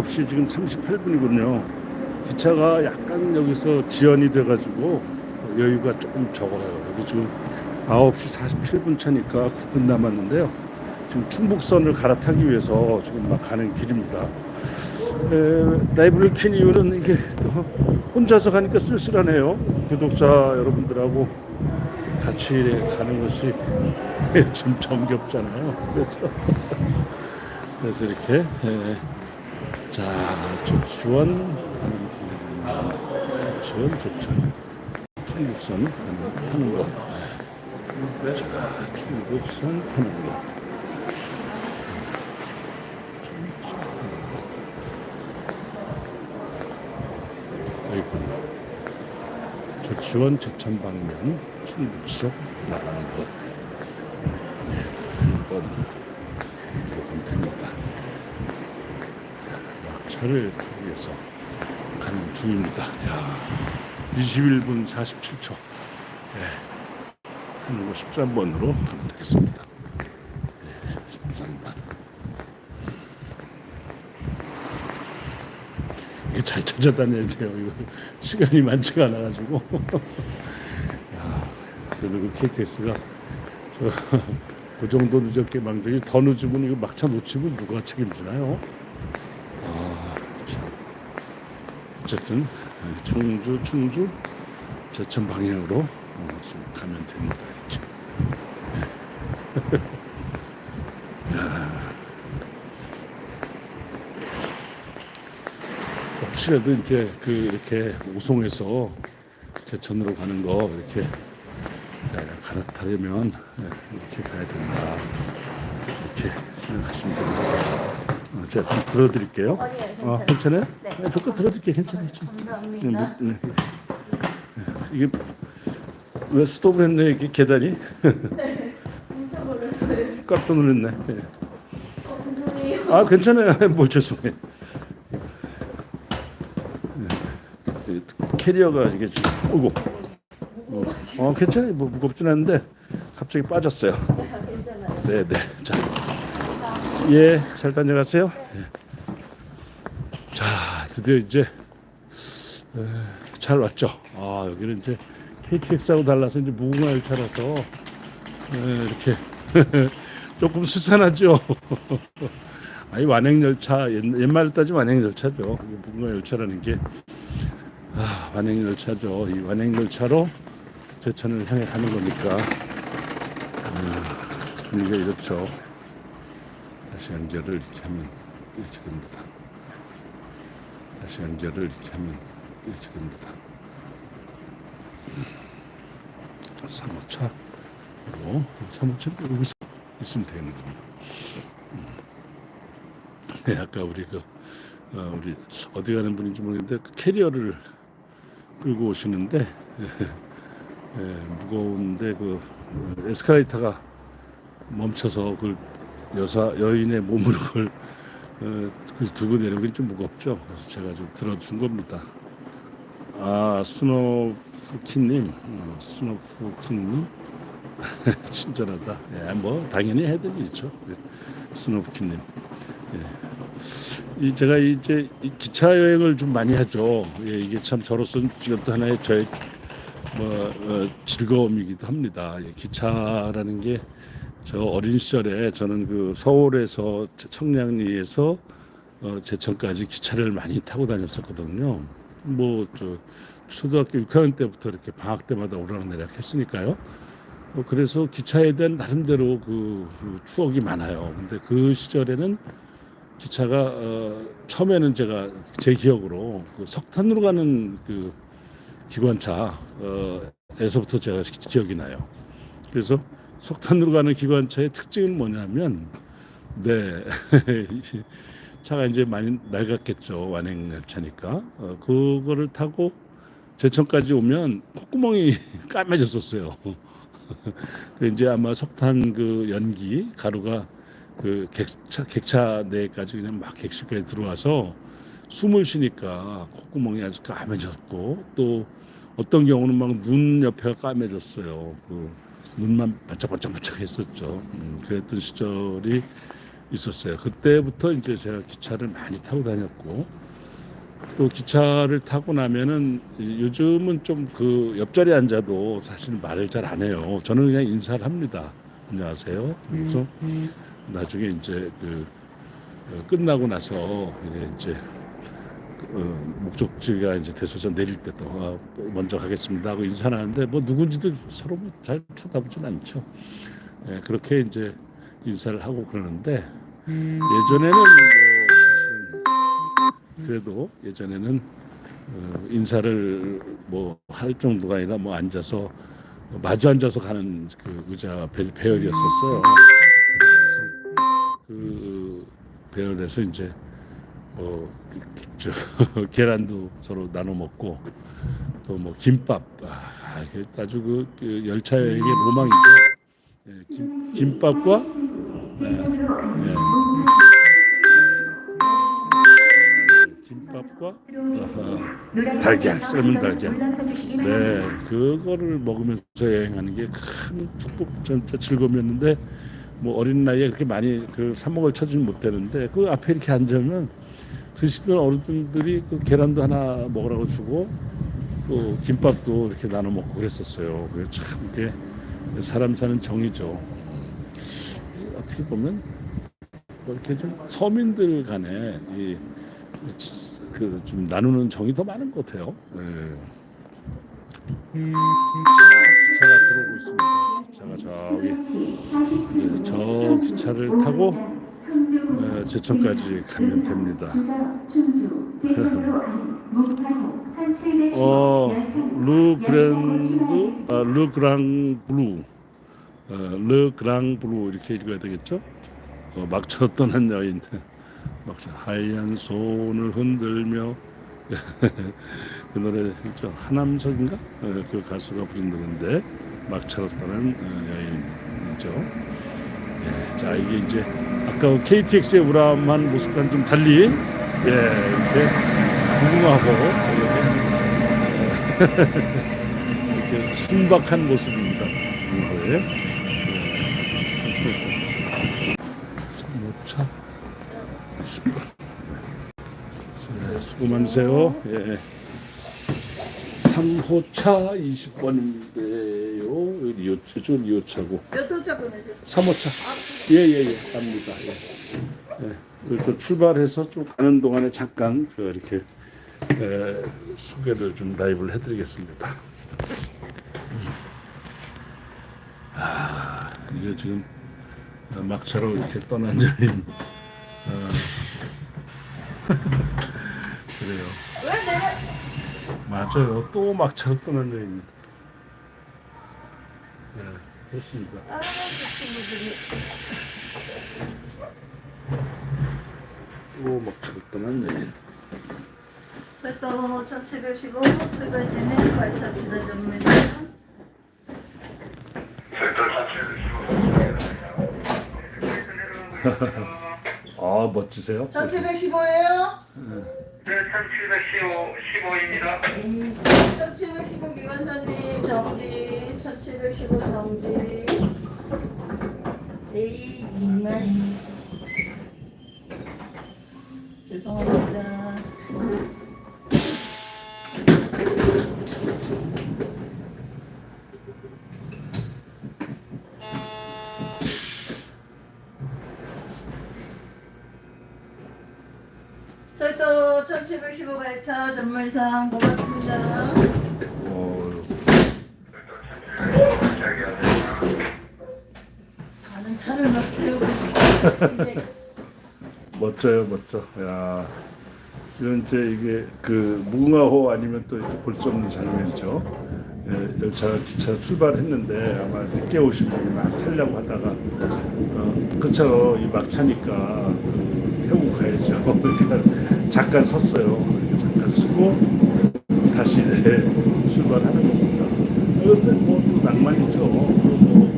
예, 9시 지금 38분이군요. 기차가 약간 여기서 지연이 돼가지고 여유가 조금 적어요. 여기 지금 9시 47분 차니까 9분 남았는데요. 지금 충북선을 갈아타기 위해서 지금 막 가는 길입니다. 에, 라이브를 킨 이유는 이게 또 혼자서 가니까 쓸쓸하네요. 구독자 여러분들하고 같이 가는 것이 좀 정겹잖아요. 그래서 그래서 이렇게 에, 자 길입니다. 조치원 조천 충북선 타는 거. 자 충북선 타는 거. 여기군요. 조치원 제천 방면 충북서 나가는 것. 네, 한번 보면 됩니다. 막차를 타기 위해서 가는 중입니다. 야, 21분 47초. 네, 타는 거 13번으로 가면 되겠습니다. 네, 13번. 이게 잘 찾아다녀야 돼요. 이거 시간이 많지가 않아가지고. 야, 그래도 그 KTX가 그 정도 늦었게 망정이 더 늦으면 이거 막차 놓치면 누가 책임지나요? 아, 참. 어쨌든 청주, 충주, 제천 방향으로 어, 가면 됩니다. 야. 혹시라도 이제 그 이렇게 우송에서 제천으로 가는 거 이렇게 갈아타려면 이렇게 가야 된다. 이렇게 생각하시면 되겠어요. 어, 제가 좀 들어드릴게요. 아니에요, 아, 괜찮아요. 괜찮아요? 네. 네, 조금 들어드릴게요. 괜찮아요. 괜찮아요. 감사합니다. 네, 네. 이게 왜 스톱을 했네 이게 계단이 훔쳐버렸어요. 깜짝 놀랐네. 네. 어, 죄송해요. 아 괜찮아요. 뭐 죄송해. 네. 캐리어가 이게 지금 어고 무거워가지고. 어 괜찮아요. 뭐 무겁진 않은데 갑자기 빠졌어요. 괜찮아요. 네네. 자, 예, 잘 다녀가세요. 예. 자, 드디어 이제 에, 잘 왔죠. 아 여기는 이제 KTX하고 달라서 이제 무궁화 열차라서 에, 이렇게 조금 수산하죠. 아니 완행 열차 옛, 옛말로 따지면 완행 열차죠. 무궁화 열차라는 게 아, 완행 열차죠. 이 완행 열차로 제천을 향해 가는 거니까. 분위기가 이렇죠. 다시 연결을 이렇게 하면 이렇게 됩니다. 다시 연결을 이렇게 하면 이렇게 됩니다. 사무차로 사무차 여기서 있으면 되는 겁니다. 음. 네, 아까 우리 그 어, 우리 어디 가는 분인지 모르겠는데 그 캐리어를 끌고 오시는데 예, 무거운데 그 어, 에스컬레이터가 멈춰서 그 여사 여인의 몸으로 그걸, 어, 그걸 들고 내려오기 좀 무겁죠. 그래서 제가 좀 들어준 겁니다. 아 스노프키님, 어, 스노프키님 친절하다. 예, 뭐 당연히 일이죠. 예, 스노프키님. 예. 이 제가 이제 이 기차 여행을 좀 많이 하죠. 예, 이게 참 저로서는 이것도 하나의 저의 뭐 어, 즐거움이기도 합니다. 예, 기차라는 게 저 어린 시절에 저는 그 서울에서 청량리에서 어, 제천까지 기차를 많이 타고 다녔었거든요. 뭐 저 초등학교 6학년 때부터 이렇게 방학 때마다 오르락내리락 했으니까요. 어, 그래서 기차에 대한 나름대로 그, 그 추억이 많아요. 근데 그 시절에는 기차가 어, 처음에는 제가 제 기억으로 그 석탄으로 가는 그 기관차 어, 에서부터 제가 기- 기억이 나요. 그래서 석탄으로 가는 기관차의 특징은 뭐냐면 네 차가 이제 많이 낡았겠죠 완행 열차니까 어, 그거를 타고 제천까지 오면 콧구멍이 까매졌었어요. 그 이제 아마 석탄 그 연기 가루가 그 객차 객차 내까지 그냥 막 객실까지 들어와서 숨을 쉬니까 콧구멍이 아주 까매졌고 또 어떤 경우는 막 눈 옆에가 까매졌어요. 그 눈만 반짝반짝반짝 했었죠. 음, 그랬던 시절이 있었어요. 그때부터 이제 제가 기차를 많이 타고 다녔고 또 기차를 타고 나면은 이- 요즘은 좀 그 옆자리에 앉아도 사실 말을 잘 안 해요. 저는 그냥 인사를 합니다. 안녕하세요. 그래서 나중에 이제 그 어, 끝나고 나서 이제 어, 목적지가 이제 대소전 내릴 때도 아, 먼저 가겠습니다 하고 인사를 하는데 뭐 누군지도 서로 뭐잘 쳐다보진 않죠. 예, 그렇게 이제 인사를 하고 그러는데 예전에는 뭐 사실은 그래도 예전에는 어, 인사를 뭐 할 정도가 아니라 뭐 앉아서 마주 앉아서 가는 그 의자 배, 배열이었었어요. 그 배열에서 이제 뭐 그- 저, 계란도 서로 나눠 먹고 또 뭐 김밥 아, 이게 아주 그, 그 열차 여행의 로망이죠. 예, 김, 김밥과 예, 예. 김밥과 어, 달걀 삶은 달걀 네 그거를 먹으면서 여행하는 게 큰 축복 전짜 즐거움이었는데 뭐 어린 나이에 그렇게 많이 그 삽목을 쳐주지 못되는데 그 앞에 이렇게 앉으면 드시던 어르신들이 그 계란도 하나 먹으라고 주고 또 김밥도 이렇게 나눠 먹고 그랬었어요. 그게 참 이게 사람 사는 정이죠. 어떻게 보면 뭐 이렇게 좀 서민들 간에 이 그 좀 나누는 정이 더 많은 것 같아요. 예. 자, 기차가 들어오고 있습니다. 기차가 저기 네, 저 기차를 타고 어, 제천까지 가면 됩니다. 어, 르 그랜드, 아, 르 그랑 블루, 어, 르 그랑 블루 이렇게 읽어야 되겠죠? 어, 막차로 떠난 여인, 막차 하얀 손을 흔들며 그 노래 죠 하남석인가? 어, 그 가수가 부른 노래인데 막차로 떠난 어, 여인이죠. 예, 자 이게 이제 아까 KTX의 우람한 모습과는 좀 달리 예, 이렇게 무궁하고 이렇게, 이렇게 순박한 모습입니다. 이거에 차 네, 수고 많으세요. 예. 3호차 20번인데 요. 여기 2호, 이쪽은 2호차고. 몇 도착 보내죠? 3호차. 예, 예, 예. 갑니다. 예. 예. 그래서 출발해서 좀 가는 동안에 잠깐 그 이렇게 에, 소개를 좀 라이브를 해드리겠습니다. 아, 이게 지금 막차로 이렇게 떠난 자리인. 어, 그래요. 맞아요. 또 막차로 떠난 여인입니다. 네, 그렇습니다. 아, 그 친구들이 또 막차로 떠난 여인. 설동 1715 출발지는 발차비다 전매장 아 멋지세요? 1715예요? 네, 1715입니다. 1715 기관사님 정지 1715 정지 에이 정말 죄송합니다 철도 1715 발차 전물상 고맙습니다. 어, 가는 차를 막 세우고 멋져요, 멋져. 야, 이런 이제 이게 그 무궁화호 아니면 또 볼 수 없는 장면이죠. 예, 열차가 기차 출발했는데 아마 늦게 오신 분이 막 타려고 하다가 어, 그쵸 이 막차니까 그 태우고 가야죠. 그러니까 잠깐 섰어요. 그러니까 잠깐 쓰고 다시 네, 출발하는 겁니다. 이것도 뭐또 낭만이죠. 뭐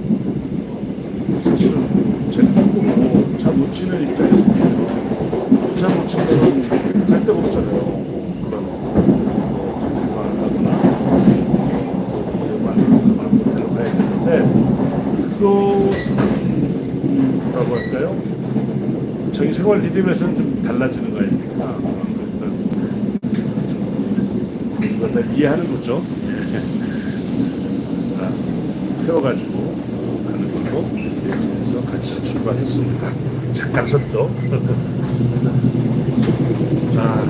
사실은 제가 뭐차 놓치는 입장에서 차 놓치면 갈 데가 없잖아요. 많은 호텔을 가야 되는데 그것은 할까요? 저희 생활 리듬에서는 좀 달라지는 거예요. 아, 그러니까 그걸 다 이해하는 거죠. 아, 세워가지고 가는 걸로 그래서 같이 출발했습니다. 섰죠. 자,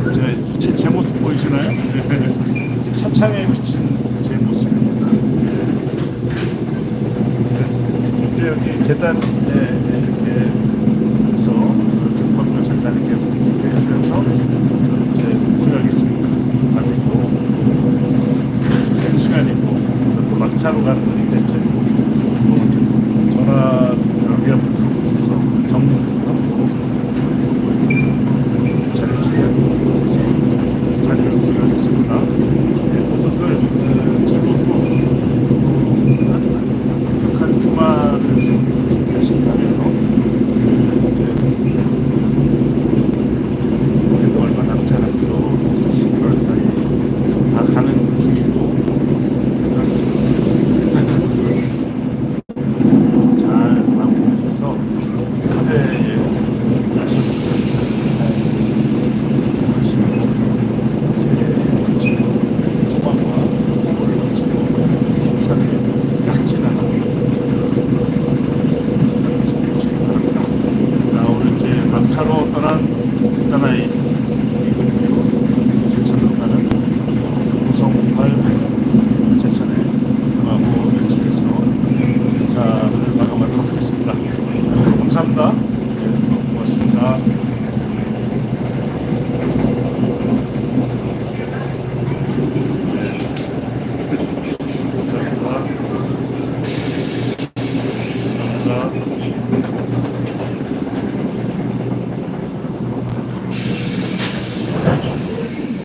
제, 제 모습 보이시나요? 차창에 비친 제 모습입니다. 이제 여기 계단에 이렇게